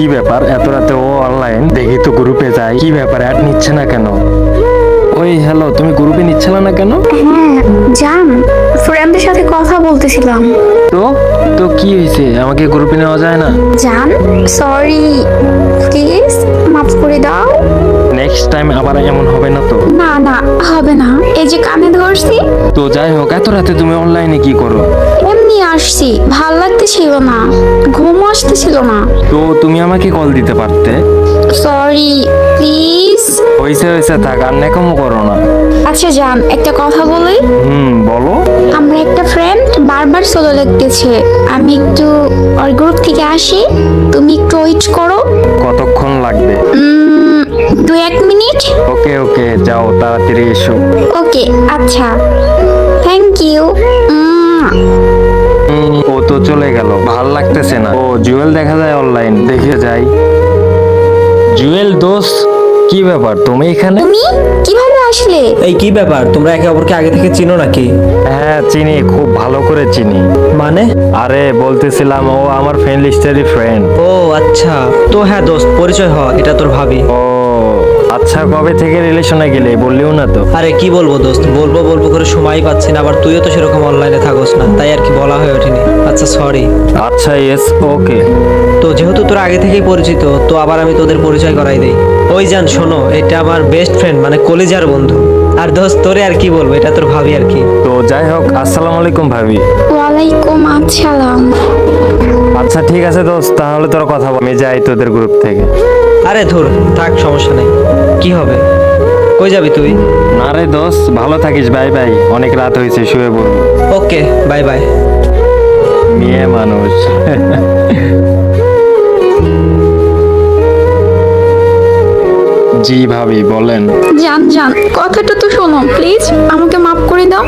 কি ব্যাপার? এত রাতে ও অনলাইন দেখি তো গ্রুপে যাই কি ব্যাপার? অ্যাড নিচ্ছে না কেন? ওই হ্যালো তুমি গ্রুপে নিচ্ছিল না কেন? হ্যাঁ জান ফ্রেন্ডের সাথে কথা বলতেছিলাম। তো? তো কি হয়েছে? আমাকে গ্রুপে নেওয়া যায় না? জান সরি প্লিজ মাফ করে দাও। নেক্সট টাইম আবার এমন হবে না তো? না না হবে না। এই যে কানে ধরছি। তো যাই হোক এত রাতে তুমি অনলাইনে কি করো? আসছি ভালো লাগতেছিল না ঘুম আসতেছিল না। তো তুমি আমাকে কল দিতে পারতে? সরি প্লিজ হয়েছে হয়েছে থাক আর নেকমও করো না। আচ্ছা জান একটা কথা বলি? হুম বলো। আমরা একটা ফ্রেন্ড বারবার সোলো লিখতেছে আমি একটু ওর গ্রুপ থেকে আসি তুমি একটু ওয়েট করো। কতক্ষণ লাগবে? দু এক মিনিট। ওকে ওকে যাও তাড়াতাড়ি এসো। ওকে আচ্ছা। থ্যাংক ইউ চলে গেল। ভালো লাগতেছে না। ও জুয়েল দেখা যায় অনলাইন দেখে যাই। জুয়েল দোষ? কি ব্যাপার? তুমি এখানে? তুমি? কীভাবে আসলে? এই কি ব্যাপার? তোমরা একে অপরকে আগে থেকে চিনো নাকি? হ্যাঁ চিনি খুব ভালো করে চিনি। মানে? আরে বলতেছিলাম ও আমার ফ্রেন্ড লিস্টেরই ফ্রেন্ড ও আচ্ছা। তো হ্যাঁ দোস্ত পরিচয় হ এটা তোর ভাবি। ও আচ্ছা কবে থেকে রিলেশনে গেলে? বললিও না তো। আরে কি বলব দোস্ত? বলব বলব করে সময়ই পাচ্ছি না আবার তুইও তো সেরকম অনলাইনে থাকোস না তাই আর কি বলা হয়ে ওঠেনি। আচ্ছা সরি আচ্ছা ইয়েস ওকে তো যেহেতু তোরা আগে থেকেই পরিচিত তো আবার আমি তোদের পরিচয় করাই দেই। ওই জান শোনো এটা আমার বেস্ট ফ্রেন্ড মানে কলেজার বন্ধু। আর দোস্ত তোরে আর কি বলব এটা তোর ভাবি আর কি। তো যাই হোক আসসালামু আলাইকুম ভাবি। ওয়ালাইকুম আসসালাম। আচ্ছা ঠিক আছে দোস্ত তাহলে তোর কথা বল আমি যাই তোদের গ্রুপ থেকে। আরে ধুর থাক সমস্যা নেই। কি হবে? কই যাবি তুই? না রে দোস্ত ভালো থাকিস বাই বাই। অনেক রাত হয়েছে শুয়ে পড়ব ওকে বাই বাই। মেয়ে মানুষ। জি ভাবি বলেন। জান জান কথাটা তো শোনো প্লিজ। আমাকে মাফ করে দাও।